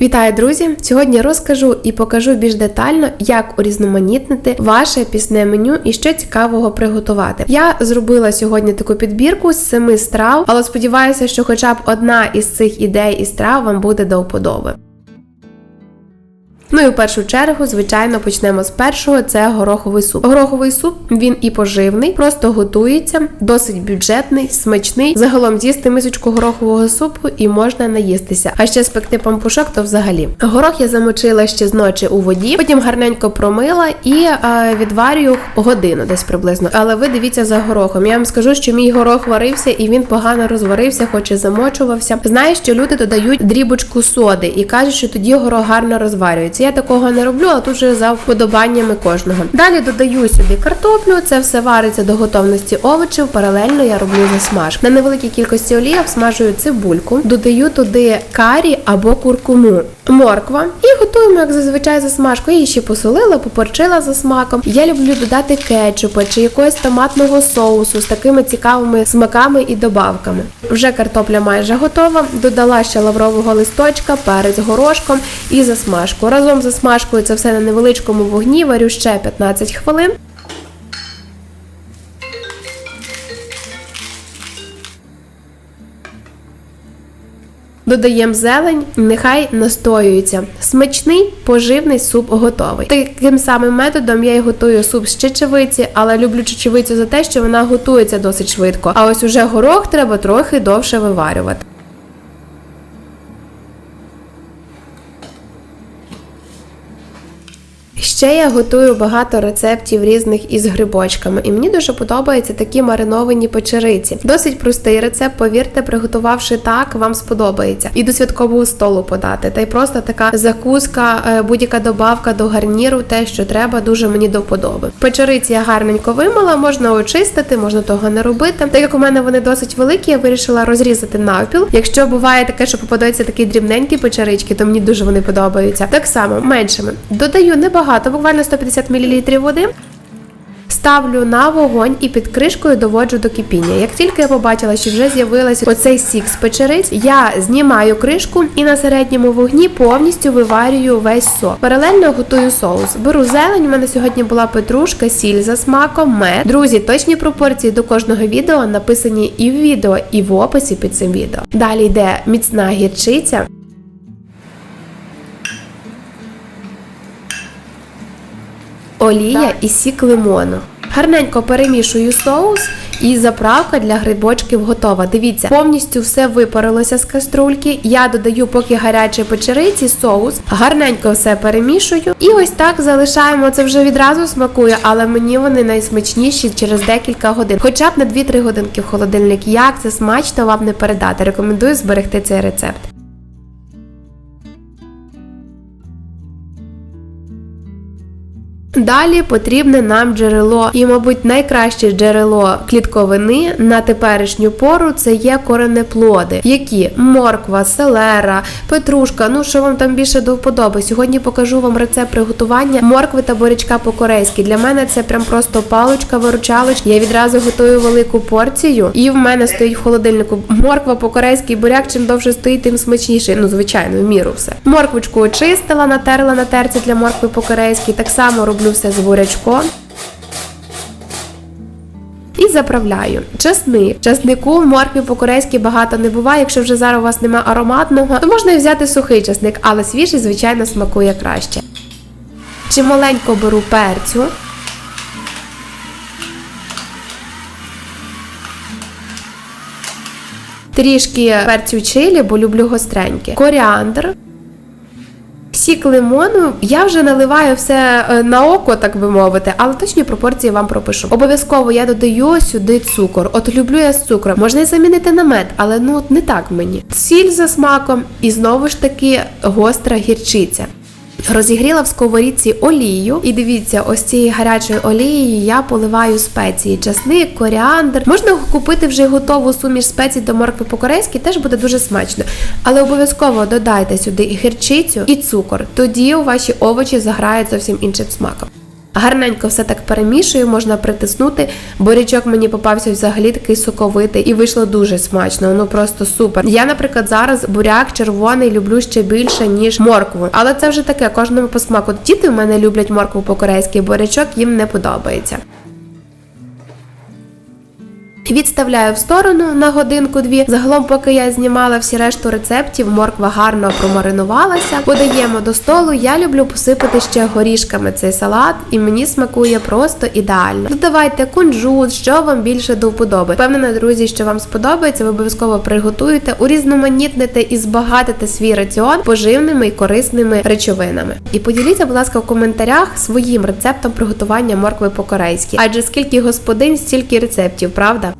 Вітаю, друзі! Сьогодні розкажу і покажу більш детально, як урізноманітнити ваше пісне меню і що цікавого приготувати. Я зробила сьогодні таку підбірку з семи страв, але сподіваюся, що хоча б одна із цих ідей і страв вам буде до вподоби. Ну і в першу чергу, звичайно, почнемо з першого. Це гороховий суп. Гороховий суп він і поживний, просто готується, досить бюджетний, смачний. Загалом з'їсти мисочку горохового супу і можна наїстися. А ще спекти пампушок, то взагалі. Горох я замочила ще з ночі у воді, потім гарненько промила і е, відварюю годину десь приблизно. Але ви дивіться за горохом. Я вам скажу, що мій горох варився і він погано розварився, хоч і замочувався. Знаю, що люди додають дрібочку соди і кажуть, що тоді горох гарно розварюється. Я такого не роблю, а тут вже за вподобаннями кожного. Далі додаю сюди картоплю, це все вариться до готовності овочів. Паралельно я роблю засмажку. На невеликій кількості олії обсмажую цибульку, додаю туди карі або куркуму, морква і готуємо, як зазвичай, засмажку. Я її ще посолила, попорчила за смаком. Я люблю додати кетчупа чи якогось томатного соусу з такими цікавими смаками і добавками. Вже картопля майже готова. Додала ще лаврового листочка, перець горошком і засмажку. Разом з засмажкою це все на невеличкому вогні, варю ще 15 хвилин. Додаємо зелень, нехай настоюється. Смачний поживний суп готовий. Таким самим методом я і готую суп з чечевиці, але люблю чечевицю за те, що вона готується досить швидко. А ось уже горох треба трохи довше виварювати. Ще я готую багато рецептів різних із грибочками, і мені дуже подобаються такі мариновані печериці. Досить простий рецепт, повірте, приготувавши так, вам сподобається. І до святкового столу подати. Та й просто така закуска, е, будь-яка добавка до гарніру, те, що треба, дуже мені до вподоби. Печериці я гарненько вимила, можна очистити, можна того не робити. Так як у мене вони досить великі, я вирішила розрізати навпіл. Якщо буває таке, що попадаються такі дрібненькі печерички, то мені дуже вони подобаються. Так само меншими. Додаю небагато буквально 150 мл води. Ставлю на вогонь і під кришкою доводжу до кипіння. Як тільки я побачила, що вже з'явилася оцей сік з печериць, я знімаю кришку і на середньому вогні повністю виварюю весь сок. Паралельно готую соус. Беру зелень. У мене сьогодні була петрушка, сіль за смаком, мед. Друзі, точні пропорції до кожного відео написані і в відео, і в описі під цим відео. Далі йде міцна гірчиця. Олія і сік лимону. Гарненько перемішую соус і заправка для грибочків готова. Дивіться, повністю все випарилося з каструльки. Я додаю, поки гарячі печериці, соус, гарненько все перемішую. І ось так залишаємо. Це вже відразу смакує, але мені вони найсмачніші через декілька годин. Хоча б на 2-3 годинки в холодильник. Як це смачно вам не передати. Рекомендую зберегти цей рецепт. Далі потрібне нам джерело, і, мабуть, найкраще джерело клітковини на теперішню пору це є коренеплоди, які морква, селера, петрушка. Ну що вам там більше до вподоби. Сьогодні покажу вам рецепт приготування моркви та борячка по-корейськи. Для мене це прям просто паличка виручалочка Я відразу готую велику порцію, і в мене стоїть в холодильнику морква по-корейськи, буряк чим довше стоїть, тим смачніше. Ну, звичайно, в міру все. Морквочку очистила, натерла на терці для моркви по-корейськи. Так само роблю все з бурячком. І заправляю часник. Часнику в моркві по-корейськи багато не буває. Якщо вже зараз у вас немає ароматного, то можна і взяти сухий часник, але свіжий, звичайно, смакує краще. Чималенько беру перцю. Трішки перцю чилі, бо люблю гостреньке. Коріандр. Сік лимону я вже наливаю все е, на око, так би мовити, але точні пропорції вам пропишу. Обов'язково я додаю сюди цукор. От люблю я з цукром. Можна і замінити на мед, але ну не так мені. Сіль за смаком і знову ж таки гостра гірчиця. Розігріла в сковорідці олію, і дивіться, ось цією гарячою олією я поливаю спеції, часник, коріандр. Можна купити вже готову суміш спецій до моркви по-корейськи, теж буде дуже смачно. Але обов'язково додайте сюди і гірчицю, і цукор. Тоді у ваші овочі заграють зовсім іншим смаком. Гарненько все так перемішую, можна притиснути. Борячок мені попався взагалі такий соковитий і вийшло дуже смачно. Ну просто супер. Я, наприклад, зараз буряк червоний люблю ще більше ніж моркву, але це вже таке кожному по смаку. Діти в мене люблять моркву по-корейськи, борячок їм не подобається. Відставляю в сторону на годинку-дві. Загалом, поки я знімала всі решту рецептів, морква гарно промаринувалася. Подаємо до столу. Я люблю посипати ще горішками цей салат, і мені смакує просто ідеально. Додавайте кунжут, що вам більше до вподоби. Впевнена, друзі, що вам сподобається, ви обов'язково приготуєте, урізноманітните і збагатите свій раціон поживними і корисними речовинами. І поділіться, будь ласка, в коментарях своїм рецептом приготування моркви по-корейськи. Адже скільки господин, стільки рецептів, правда?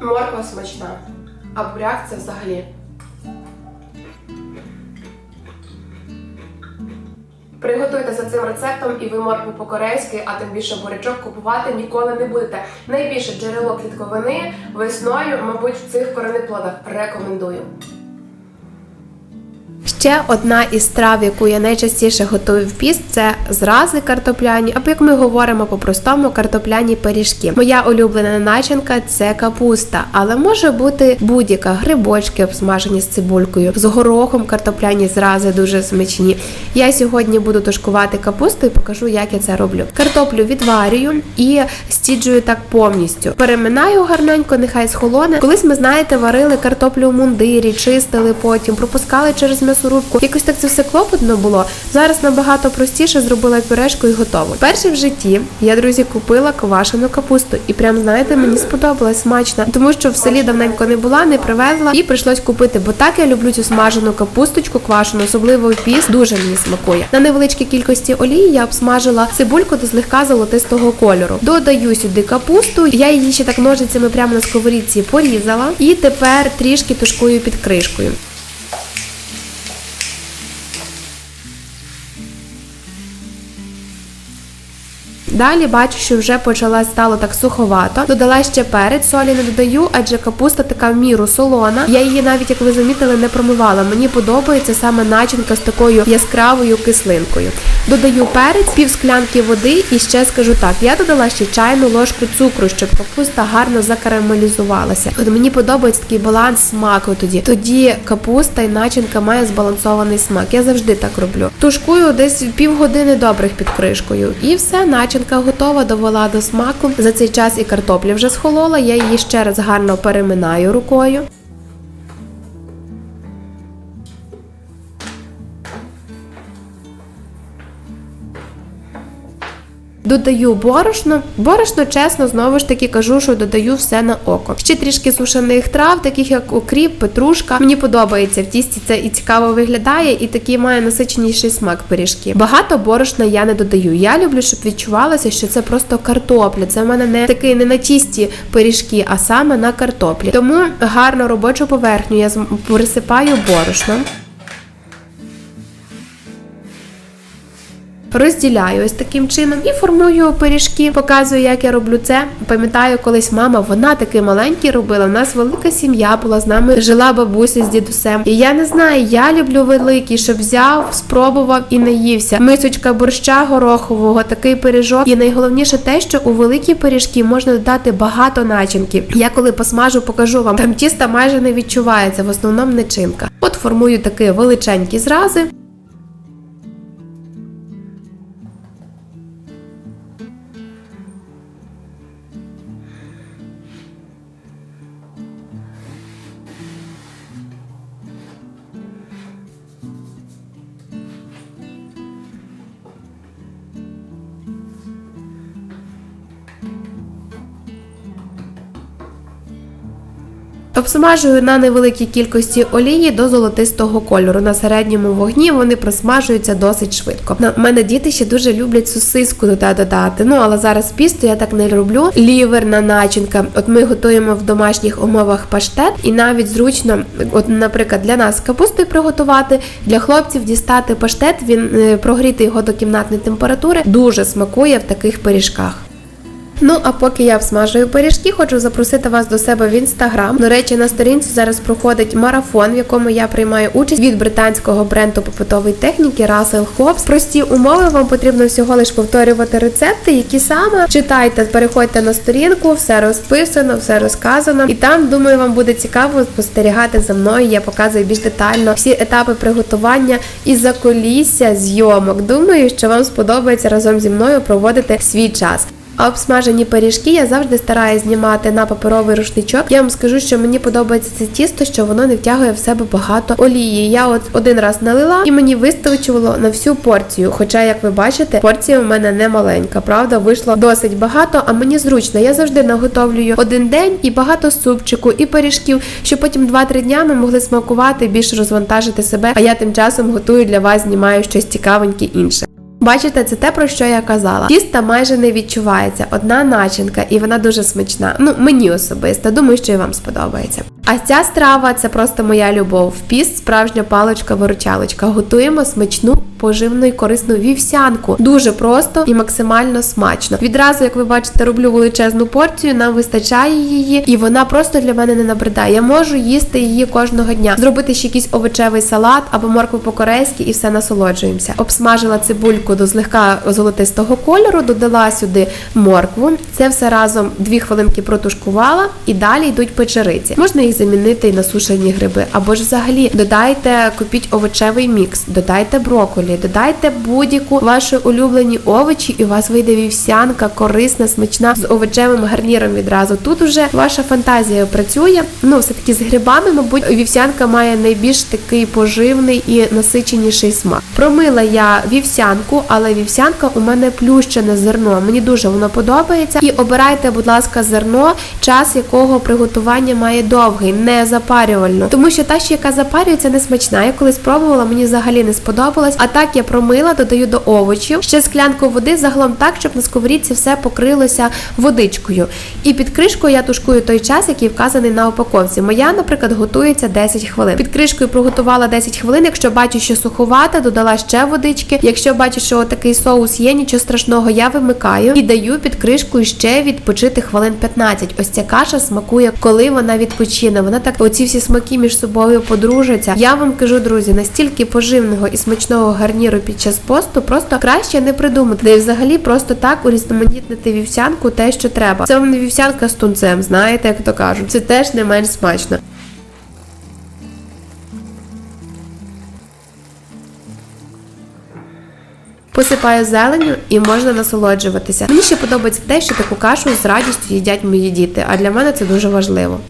Морква смачна, а буряк це взагалі. Приготуйте за цим рецептом і ви моркву по-корейськи, а тим більше бурячок купувати ніколи не будете. Найбільше джерело клітковини весною, мабуть, в цих коренеплодах рекомендую. Ще одна із страв, яку я найчастіше готую в піст, це зрази картопляні, або як ми говоримо по-простому, картопляні пиріжки. Моя улюблена начинка це капуста, але може бути будь-яка грибочки обсмажені з цибулькою, з горохом картопляні зрази дуже смачні. Я сьогодні буду тушкувати капусту і покажу, як я це роблю. Картоплю відварюю і стіджую так повністю. Переминаю гарненько, нехай схолоне. Колись ми знаєте, варили картоплю у мундирі, чистили потім, пропускали через м'ясорубку. Якось так це все клопотно було. Зараз набагато простіше зробила пюрешку і готово. Перше в житті я, друзі, купила квашену капусту, і прям знаєте, мені сподобалась смачно, тому що в селі давненько не була, не привезла і прийшлось купити. Бо так я люблю цю смажену капусточку квашену, особливо в піс. Дуже мені смакує. На невеличкій кількості олії я обсмажила цибульку до злегка золотистого кольору. Додаю сюди капусту. Я її ще так ножицями прямо на сковорідці порізала. І тепер трішки тушкую під кришкою. Далі бачу, що вже почала стало так суховато. Додала ще перець, солі не додаю, адже капуста така в міру солона. Я її навіть, як ви замітили, не промивала. Мені подобається саме начинка з такою яскравою кислинкою. Додаю перець, пів склянки води і ще скажу так: я додала ще чайну ложку цукру, щоб капуста гарно закарамелізувалася. От мені подобається такий баланс смаку тоді. Тоді капуста і начинка має збалансований смак. Я завжди так роблю. Тушкую десь півгодини добрих під кришкою. І все, начинка готова, довела до смаку. За цей час і картопля вже схолола. Я її ще раз гарно переминаю рукою. Додаю борошно. Борошно, чесно, знову ж таки кажу, що додаю все на око. Ще трішки сушених трав, таких як окріп, петрушка. Мені подобається в тісті це і цікаво виглядає, і такий має насиченіший смак пиріжки. Багато борошна я не додаю. Я люблю, щоб відчувалося, що це просто картопля. Це в мене не такий не на тісті пиріжки, а саме на картоплі. Тому гарно робочу поверхню я присипаю борошном. Розділяю ось таким чином і формую пиріжки. Показую, як я роблю це. Пам'ятаю, колись мама, вона такі маленькі робила. У нас велика сім'я була з нами, жила бабуся з дідусем. І я не знаю, я люблю великі, щоб взяв, спробував і наївся. Мисочка борща горохового, такий пиріжок. І найголовніше те, що у великі пиріжки можна додати багато начинки. Я коли посмажу, покажу вам. Там тіста майже не відчувається, в основному начинка. От формую такі величенькі зрази. Обсмажую на невеликій кількості олії до золотистого кольору. На середньому вогні вони просмажуються досить швидко. На мене діти ще дуже люблять сосиску туди додати. Ну але зараз пісто я так не роблю. Ліверна начинка. От ми готуємо в домашніх умовах паштет, і навіть зручно, от, наприклад, для нас капусту приготувати, для хлопців дістати паштет. Він е, прогріти його до кімнатної температури дуже смакує в таких пиріжках. Ну а поки я обсмажую пиріжки, хочу запросити вас до себе в інстаграм. До речі, на сторінці зараз проходить марафон, в якому я приймаю участь від британського бренду побутової техніки Russell Hobbs. Прості умови вам потрібно всього лиш повторювати рецепти, які саме читайте, переходьте на сторінку, все розписано, все розказано. І там, думаю, вам буде цікаво спостерігати за мною. Я показую більш детально всі етапи приготування і заколісся зйомок. Думаю, що вам сподобається разом зі мною проводити свій час. А обсмажені пиріжки я завжди стараюся знімати на паперовий рушничок. Я вам скажу, що мені подобається це тісто, що воно не втягує в себе багато олії. Я от один раз налила і мені вистачило на всю порцію. Хоча, як ви бачите, порція у мене не маленька. Правда, вийшло досить багато, а мені зручно. Я завжди наготовлюю один день і багато супчику, і пиріжків, щоб потім 2-3 дня ми могли смакувати, більше розвантажити себе. А я тим часом готую для вас, знімаю щось цікавеньке інше. Бачите, це те, про що я казала. Тіста майже не відчувається. Одна начинка, і вона дуже смачна. Ну, мені особисто. Думаю, що і вам сподобається. А ця страва це просто моя любов. Піст, справжня паличка-виручалочка. Готуємо смачну, поживну і корисну вівсянку. Дуже просто і максимально смачно. Відразу, як ви бачите, роблю величезну порцію, нам вистачає її, і вона просто для мене не набридає. Я можу їсти її кожного дня. Зробити ще якийсь овочевий салат або моркву по-корейськи і все насолоджуємося. Обсмажила цибульку до злегка золотистого кольору, додала сюди моркву. Це все разом дві хвилинки протушкувала, і далі йдуть печериці. Можна їх замінити і на сушені гриби, або ж взагалі додайте, купіть овочевий мікс, додайте броколі, додайте будь-яку ваші улюблені овочі, і у вас вийде вівсянка, корисна, смачна з овочевим гарніром відразу. Тут уже ваша фантазія працює. Ну, все таки з грибами, мабуть, вівсянка має найбільш такий поживний і насиченіший смак. Промила я вівсянку, але вівсянка у мене плющене зерно. Мені дуже воно подобається. І обирайте, будь ласка, зерно, час якого приготування має довгий, не запарювально. Тому що та, що яка запарюється, не смачна. Я колись пробувала, мені взагалі не сподобалось. А так я промила, додаю до овочів ще склянку води, загалом так, щоб на сковорідці все покрилося водичкою. І під кришкою я тушкую той час, який вказаний на упаковці. Моя, наприклад, готується 10 хвилин. Під кришкою проготувала 10 хвилин. Якщо бачу, що суховата, додала ще водички. Якщо бачу, що такий соус є, нічого страшного, я вимикаю і даю під кришкою ще відпочити хвилин 15. Ось ця каша смакує, коли вона відпочине. Вона так оці всі смаки між собою подружаться. Я вам кажу, друзі, настільки поживного і смачного гарніру під час посту просто краще не придумати. Де взагалі просто так урізноманітнити вівсянку те, що треба. Це вам не вівсянка з тунцем, знаєте, як то кажуть. Це теж не менш смачно. Посипаю зеленю і можна насолоджуватися. Мені ще подобається те, що таку кашу з радістю їдять мої діти, а для мене це дуже важливо.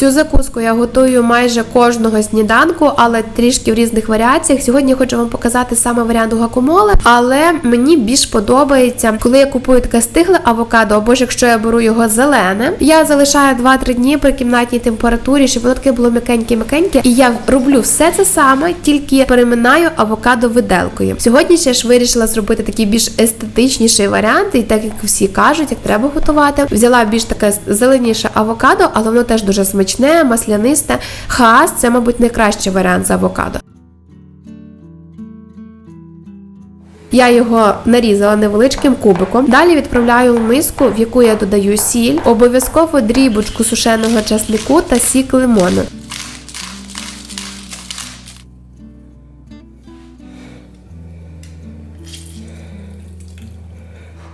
Цю закуску я готую майже кожного сніданку, але трішки в різних варіаціях. Сьогодні хочу вам показати саме варіант гуакамоле, але мені більш подобається, коли я купую таке стигле авокадо, або ж якщо я беру його зелене, я залишаю 2-3 дні при кімнатній температурі, щоб воно таке було м'якеньке-м'якеньке. І я роблю все це саме, тільки переминаю авокадо виделкою. Сьогодні ще ж вирішила зробити такий більш естетичніший варіант, і так як всі кажуть, як треба готувати. Взяла більш таке зеленіше авокадо, але воно теж дуже смачне смачне, маслянисте. Хаас це, мабуть, найкращий варіант з авокадо. Я його нарізала невеличким кубиком. Далі відправляю в миску, в яку я додаю сіль, обов'язково дрібочку сушеного часнику та сік лимону.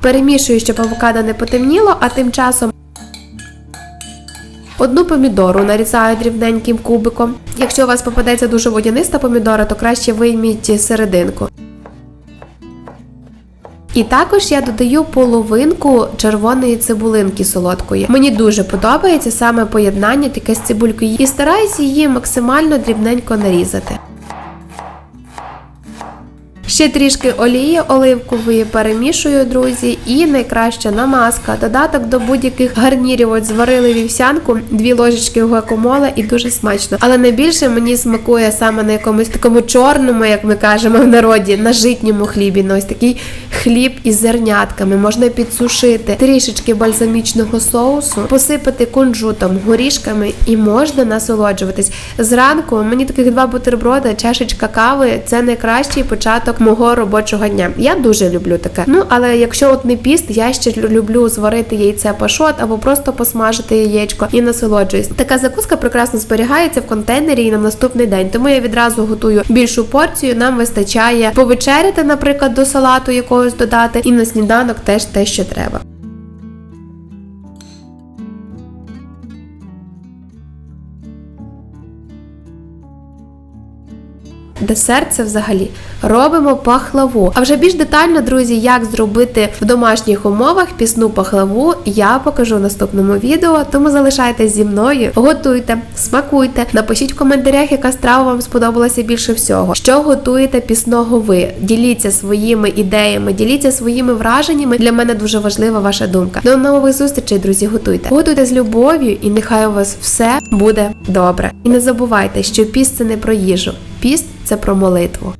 Перемішую, щоб авокадо не потемніло, а тим часом Одну помідору нарізаю дрібненьким кубиком. Якщо у вас попадеться дуже водяниста помідора, то краще вийміть серединку. І також я додаю половинку червоної цибулинки солодкої. Мені дуже подобається саме поєднання таке з цибулькою і стараюся її максимально дрібненько нарізати. Ще трішки олії оливкової перемішую, друзі, і найкраща намазка. Додаток до будь-яких гарнірів. От зварили вівсянку, дві ложечки гуакамоле і дуже смачно. Але найбільше мені смакує саме на якомусь такому чорному, як ми кажемо в народі, на житньому хлібі. На ось такий хліб із зернятками. Можна підсушити трішечки бальзамічного соусу, посипати кунжутом, горішками і можна насолоджуватись. Зранку мені таких два бутерброда, чашечка кави це найкращий початок мого робочого дня. Я дуже люблю таке. Ну але якщо от не піст, я ще люблю зварити яйце пашот або просто посмажити яєчко і насолоджуюсь. Така закуска прекрасно зберігається в контейнері і на наступний день. Тому я відразу готую більшу порцію. Нам вистачає повечеряти, наприклад, до салату якогось додати, і на сніданок теж те, що треба. Десерт це взагалі робимо пахлаву. А вже більш детально, друзі, як зробити в домашніх умовах пісну пахлаву, я покажу в наступному відео. Тому залишайтесь зі мною, готуйте, смакуйте, напишіть в коментарях, яка страва вам сподобалася більше всього. Що готуєте пісного ви? Діліться своїми ідеями, діліться своїми враженнями. Для мене дуже важлива ваша думка. До нових зустрічей, друзі, готуйте. Готуйте з любов'ю, і нехай у вас все буде добре. І не забувайте, що піст це не про їжу. Піст це про молитву.